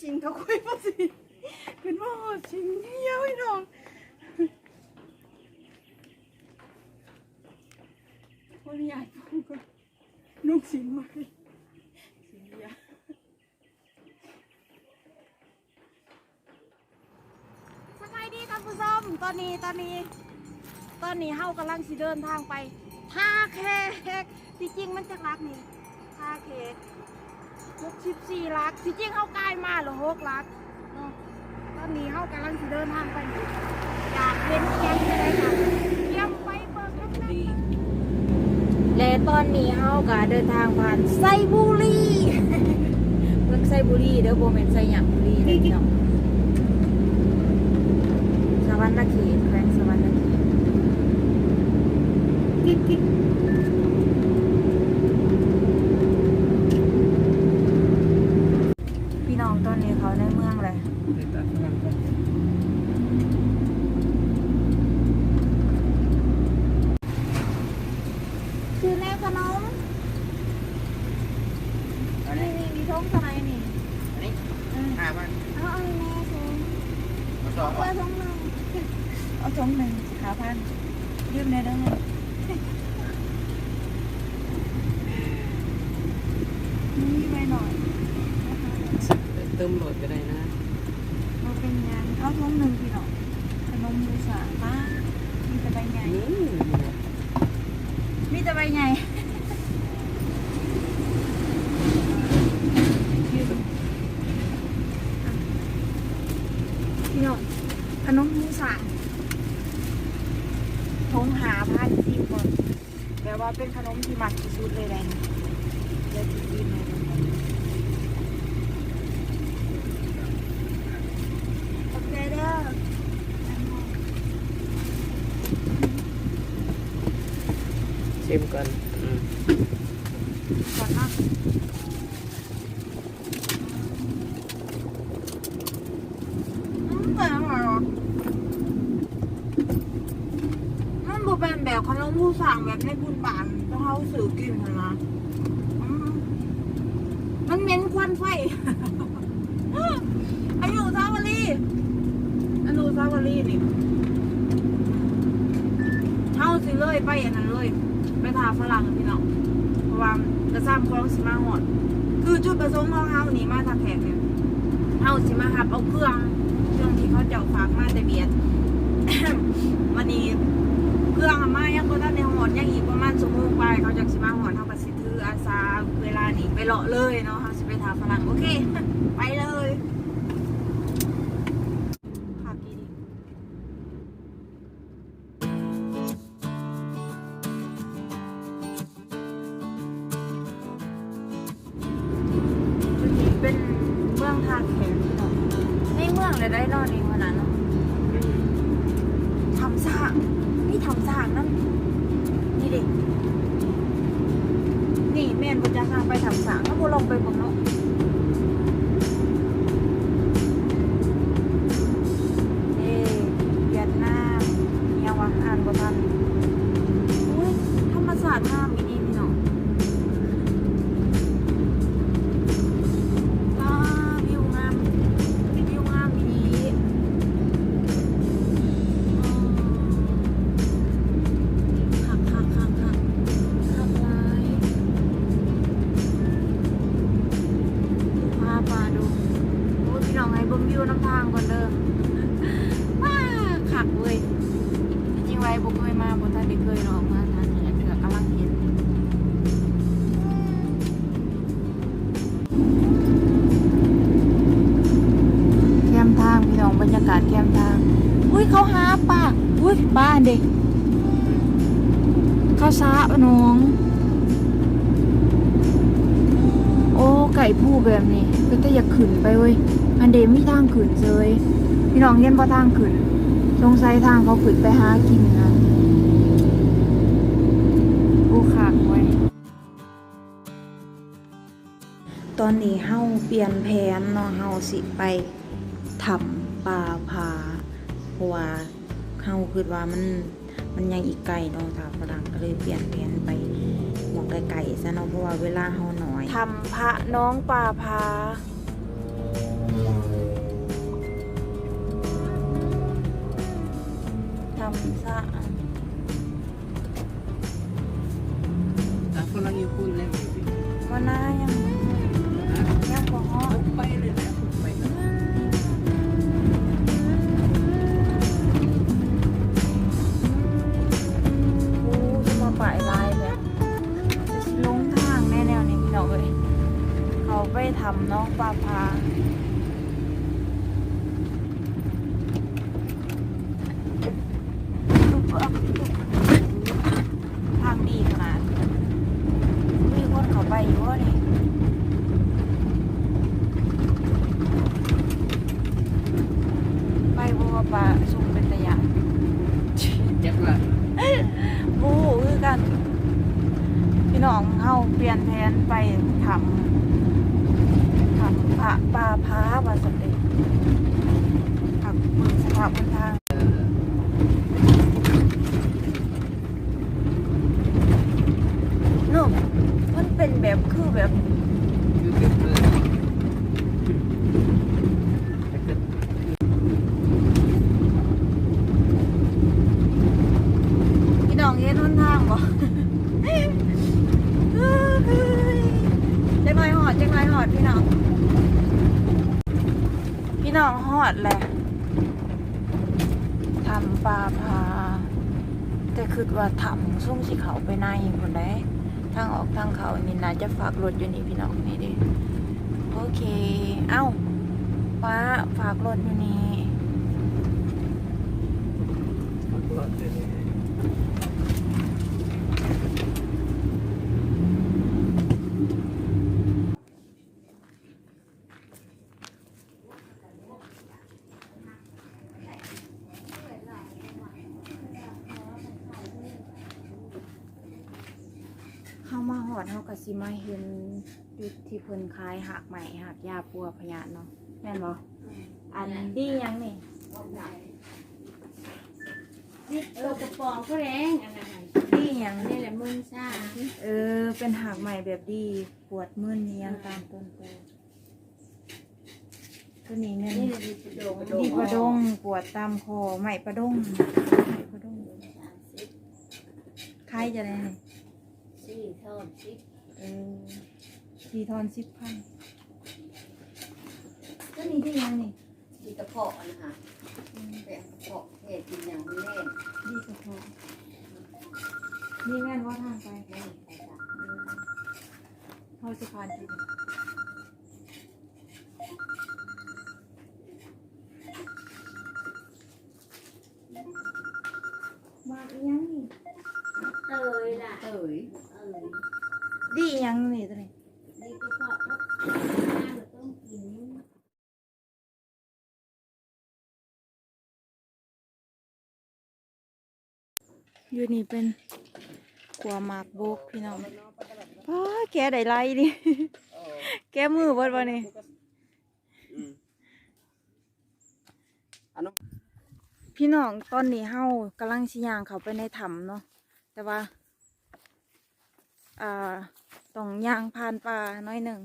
ชิงเขาคุยมาสิขึ้นมาหอดชิงเที่ยวพี่น้องวันนี้อากพูดกับนุ่งสิงมาสิงเดียสบายดีครับผู้ชมตอนนี้ตอนนี้ ตอนนี้เฮากำลังสิเดินทางไปท่าแขกที่จริงมันจะรักนี่ท่าแขก หกสิบสี่ลักที่จริงเฮากลายมาเหรือหกลักเนาะตอนนี้เฮากำลังสิเดินทางไปนี่อยากเห็นแกงจะได้ค่ะเยี่ยมไปเบิกน้ำน้ำและตอนนี้เฮาก็เดินทางผ่านไซบุรีเมืองไซบุรีเด้อโบเมนไซหยังบุรีเด้อพี่น้องสวรรณเขตแขวงสวรรณเขตพี่น้องตอนนี้เขาในเมืองเลยคือแนวขนมนี่นี่มีท้องสไลด์นี่ อันนี้ อืม ห้าพัน เอาเอาแม่สูง มาสอง เอาท้องหนึ่งเอาท้องหนึ่งขาพันยืมในเด้อนี่ไปหน่อยนะคะ เติมโหลดก็ได้นะ เราเป็นงานเอาท้องหนึ่งพี่น้องขนมมูสาป้ามีแต่ใบใหญ่ นี่ มีแต่ใบใหญ่พี่น้องขนมมูสาทงหาพันสิบก่อนแปลว่าเป็นขนมที่มักที่สุดเลยแหละเดี๋ยวจะกินเลยขอบใจเด้อ ชิมก่อนอืมก่อนนะอืมแต่อร่อยว่ะมันบ่เป็นแบบขนมผู้สั่งแบบในบุญบานต้องเขาสื่อกินหั่นนะอืมมันเหม็นควันไฟ อนุสาวรีย์อนุสาวรีย์นี่เท่าสิเลยไปอันนั้นเลย ไปทาฝรั่งพี่น้องเพราะว่ากระซ้ำของสิมาหอดคือจุดประสงค์ของเฮานี่มาทาแขกเนี่ยเฮาสิมาหับเอาเครื่องเครื่องที่เขาเจ้าฝากมาแต่เบียดวันนี้เครื่องมายังบ่ทันได้หอดยังอีกประมาณชั่วโมงไปเขาจักสิมาหอดเฮาก็สิถืออาสาเวลานี้ไปเลาะเลยเนาะเฮาสิไปทาฝรั่งโอเค ไปเลย เป็นเมืองท่าแขกพี่น้องในเมืองเลยได้นอนเองขนาดเนาะทำสร้างนี่ทำสร้างนั่นนี่เด็กนี่แม่นบุญจะสร้างไปทำสร้างแล้วพวกลงไปเมืองเนาะากาศแคมทาง อุ้ยเขาหาปลาอุ้ยบ้านเด็กเขาซาน้อง โอ้ไก่ผู้แบบนี้ก็จะอยากขึ้นไปเว้ยอันเดมีทางขึ้นเลยพี่น้องเห็นบ่ทางขึ้นสงสัยทางเขาขึ้นไปหากินนะโอ้ขากไว้ตอนนี้เฮาเปลี่ยนแผนเนาะเฮาสิไปทำ ป่าผาเพราะว่าเฮาคิดว่ามันมันยังอีกไกลเนาะทางฝรั่งก็เลยเปลี่ยนแผนไปหมองไกลๆซะเนาะเพราะว่าเวลาเฮาน้อยทำพระน้องป่าผาทำซะแต่คนละนิ้วคุณเลยพี่ก็น่ายังยังบ่ฮอดไปเลยนะ ทำทำพระปลาพ้าบาสเตขับมือสภาพบนทางเนอะมันเป็นแบบคือแบบคือเจ็บเลยพี่น้องเห็นหนทางบ่ จังไรห อดจังไรหอดพี่น้อง พี่น้องหอดแหละทำปลาพา แต่คือว่าทำส่งสิเขาไปในคนได้ทางออกทางเขานี่นะจะฝากรถอยู่นี่พี่น้องนี่ดิโอเค เอ้าป้าฝากรถอยู่นี่ปวดเลยเข้ามาหอดเฮา กับสิมาเห็นจุดที่เพิ่นคายหักใหม่หักยาปัวพยานเนาะแม่นบ่อันดียังนี่นี่เออกระป๋องก็แรงอันนั้นดียังนี่แหละมึนซ่าเออ เป็นหักใหม่แบบดีปวดมึนนี่ยังตามต้นโตตัวนี้แม่นนี่เลยประดงดีประดงปวดตามคอใหม่ประดงใหม่ประดงสามสิบใครจะได้นี่สี่เท่าสิบเออ สี่ทอนสิบพันตัวนี้ดียังนี่ดีกระเพาะนะคะแบบกระเพาะเห็ดกินอย่างไม่เล่นดีกระเพาะนี่แม่นว่าทางไปไม่ไปจ้ะเขาจะพานกินมาอีหยังนี่เตยล่ะเตยเออ ดีอีหยังนี่ตัวนี้ดีกระเพาะก็น้าเราต้องกินอยู่นี่เป็นกัวหมากโบกพี่น้องป้าแกได้ไรดิแกมือเบิดวะนี่อืมอันนั้นพี่น้องตอนนี้เฮากำลังสิย่างเขาไปในถ้ำเนาะแต่ว่า อ่าต้องยางผ่านป่าน้อยหนึ่ง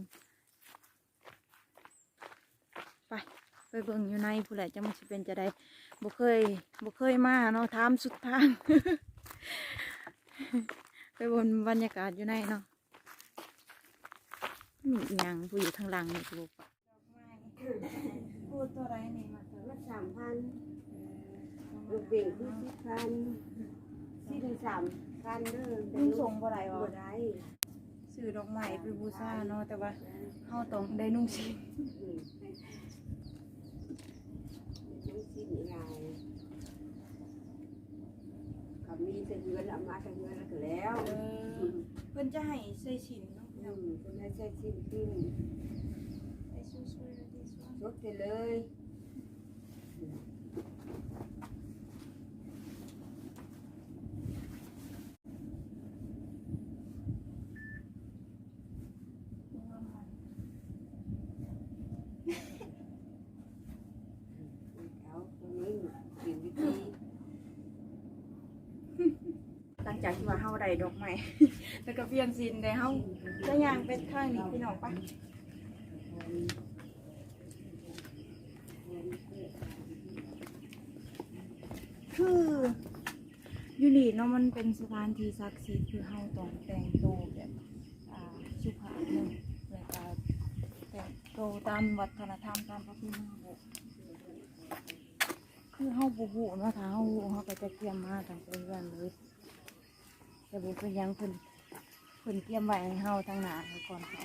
ไปไปเบิ่งอยู่ในผู้หลจะมันสิเป็นจะได้บ่เคยบ่เคยมาเนาะถามสุดทาง ไปบนบรรยากาศอยู่ในเนาะมีอีหยังผู้อยู่ทางหลังนี่ลูกพูดตัวไรนี่มาเถละสามพันลูกเบ่งคือสิบพันสี่ถึงสาม พันเด้อมึงส่งบ่ไรวะบ่ได้ ซื้อดอกไม้ไปบูชาเนาะแต่ว่าเฮาต้องได้นุ่งสิอืมต้องสิ้นลายเขามีเสเงินเอามาเสเงินแล้วก็แล้วเออเพิ่นจะให้ใส่ชิ้นเนาะอืมคุณให้ใช้สิ้นขึ้นไอ้ซูซูดิสวันลดไปเลย จากที่ว่าเฮาได้ดอกไม้ แล้วก็เปลี่ยนซินได้เฮาก็ยังเป็นข้างนี้พี่น้องปะคือยูรีเนาะมันเป็นสถานที่ศักดิ์สิทธิ์คือเฮาต้องแต่งโตแบบชุภาพนึงแบบแต่งโตตามวัฒนธรรมตามประเพณีคือเฮาบุบุนะถ้าเฮาวเฮาก็จะเตรียมมาตั้งแต่เดือนเลย แต่บ่เป็นหยังเพิ่นเพิ่นเตรียมไว้ให้เฮาทั้งหน้าไว้ก่อนค่ะ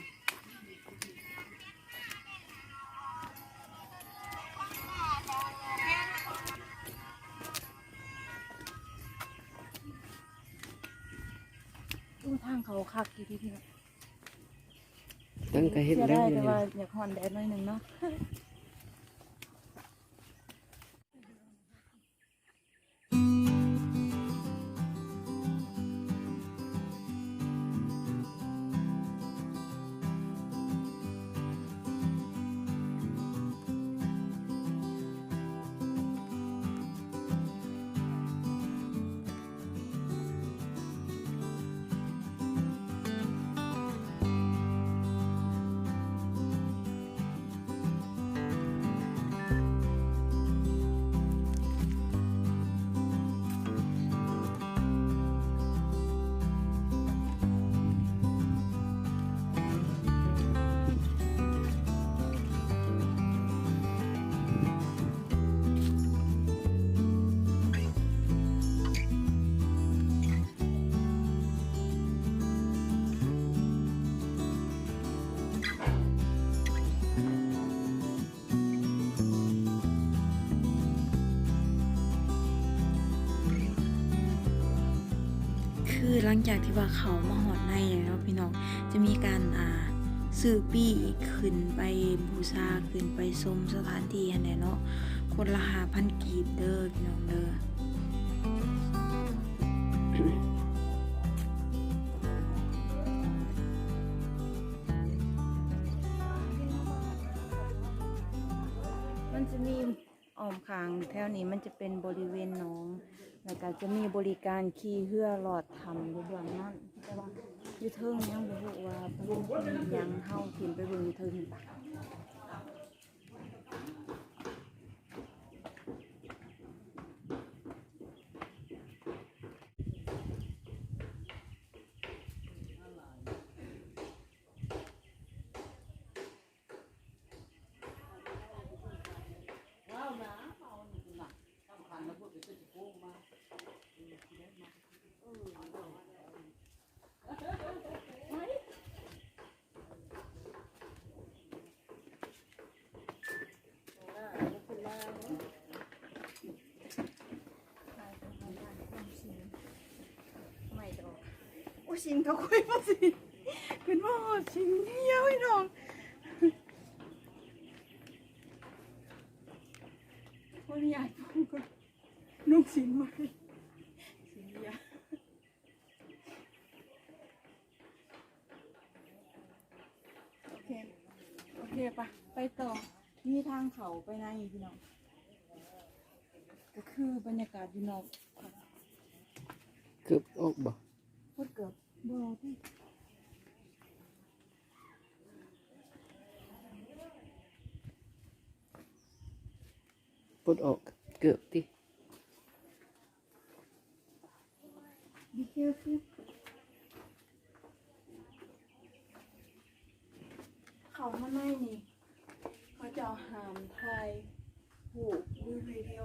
อู้ทางเขาคักอยู่ที่พี่เนาะตั้งก็เฮ็ดเสียแล้วได้อยู่แต่นี่ว่าอยากหอนแดดหน่อยหนึงเนาะ ลังจากที่ว่าเขามาหอดในเนาะพี่น้องจะมีการอ่าซื้อปีขึ้นไปบูชาขึ้นไปชมสถานที่อันไหนเนาะคนละหาพันกีบเด้อพี่น้องเด้อมันจะมีอ้อมคางแถวนี้มันจะเป็นบริเวณหนอง แล้วก็จะมีบริการขี่เพื่อหลอดทำอยู่เบื้องนั้นแต่ว่าอยู่เทิงยังบ่รู้ว่าเป็นยังเฮาถิ่นไปเบิ่งอยู่เทิงนี่ปะไม่ดอก โอ้ชิงเขาคุยมาสิเป็นว่าชิงเหี้ยไอ้น้องคนใหญ่พูดก็นุ่งสินมาสินเหี้ยโอเค โอเคปะไปต่อ มีทางเขาไปนะพี่น้อง ก็คือบรรยากาศอยู่นอกค่ะเกือบออกบ่พูดเกือบ บ่ที่ปลดออกเกือบติ Be careful เขามาไม่นี่เขาจะเอาหามไทยผูกดูวิดีโอ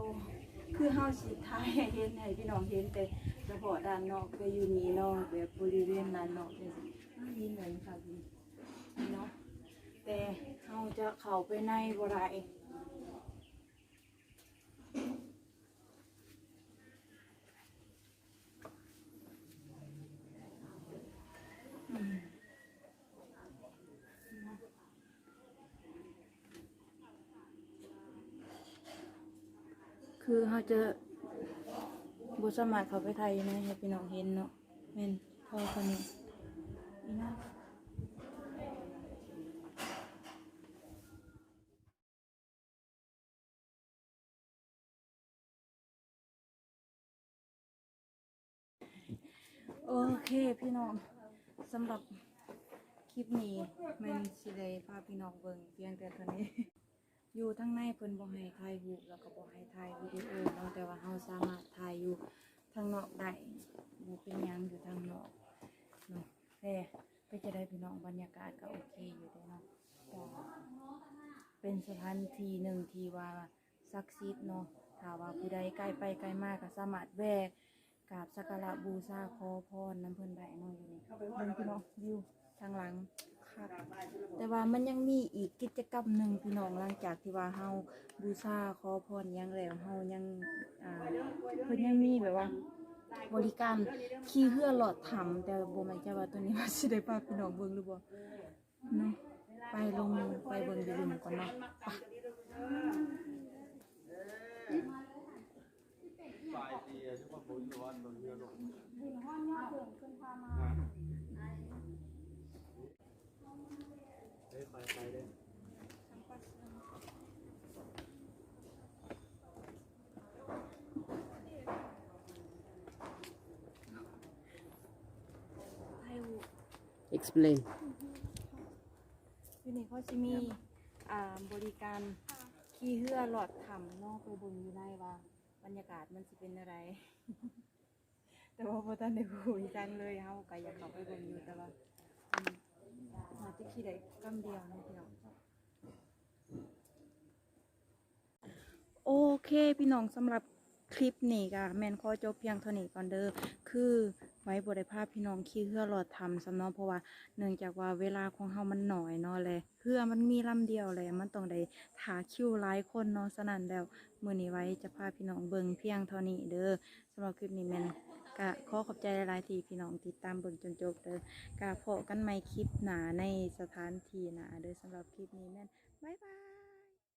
คือเฮาสิถ่ายให้เห็นให้พี่น้องเห็นแต่เฉพาะด้านนอกก็อยู่นี่เนาะแบบบริเวณด้านนอกจังซี่อ้าวยินเลยค่ะพี่นี่เนาะแต่เฮาจะเข้าไปในบ่ได้ คือเฮาจะบ่สามารเขาไปถ่ายนะให้พี่น้องเห็นเนาะแม่นพ่อคนนี้นี่นะโอเคพี่น้องสำหรับคลิปนี้ม่นสิได้พาพี่น้องเบิ่งเพียงแต่เท่านี้ อยู่ทั้งในเพิ่นบ่ให้ถ่ายรูปแล้วก็บ่ให้ถ่ายวิดีโอเนาะแต่ว่าเฮาสามารถถ่ายอยู่ทางนอกได้บ่เป็นหยังอยู่ทางนอกเนาะแต่ไปจะได้พี่น้องบรรยากาศก็โอเคอยู่เด้เนาะก็เป็นสถานที่หนึ่งที่ว่าศักดิ์สิทธิ์เนาะถ้าว่าผู้ใดใกล้ไปใกล้มาก็สามารถแวะกราบสักการะบูชาขอพรน้ำเพิ่นได้เนาะอยู่นี่เบิ่งพี่น้องวิวทางหลัง ครับแต่ว่ามันยังมีอีกกิจกรรมหนึ่งพี่น้องหลังจากที่ว่าเฮาบูชาขอพรยังแล้วเฮายังอ่าเพิ่นยังมีแบบว่า บริการขี่เรือหลอดถ้ำแต่บ่แม่นจะว่าตัวนี้ว่าสิได้พาพี่น้องเบิ่งหรือบ่เนาะไปลงไปเบิ่งอยู่ลุมก่อนเนาะไป ปลายปีอะที่ว่าผมอยู่วัดตรงเรือลงเฮ้ยไปไปเลย ไท ยวู explain อยู่นี่เขาสิมีอ่าบริการขี่เรือหลอดถ้ำเนาะไปเบิ่งอยู่ในว่า บรรยากาศมันสิเป็นอะไร แต่ว่าบ่ทันได้คุยจังเลยเฮาก็อยากเข้าไปเบิ่งอยู่แต่ว่าอืม อาจจะขี่ได้กำเดียวนะพี่น้องโอเคพี่น้องสำหรับคลิปนี้ก็แมนขอจบเพียงเท่านี้ก่อนเด้อคือไว้บริภาพพี่น้องขี่เรือหลอดทำสำเนาะเพราะว่าเนื่องจากว่าเวลาของเฮามันหน่อยเนาะแหละเรือมันมีลำเดียวแหละมันต้องได้ถาคิวหลายคนเนาะฉะนั้นแล้ว มือนี้ไว้จะพาพี่น้องเบิ่งเพียงเท่านี้เด้อสำหรับคลิปนี้แมน กะขอขอบใจหลายๆทีพี่น้องติดตามเบิ่งจนจบเด้อกะพบกันใหม่คลิปหนาในสถานที่หนาเด้อสำหรับคลิปนี้แม่นบ๊ายบาย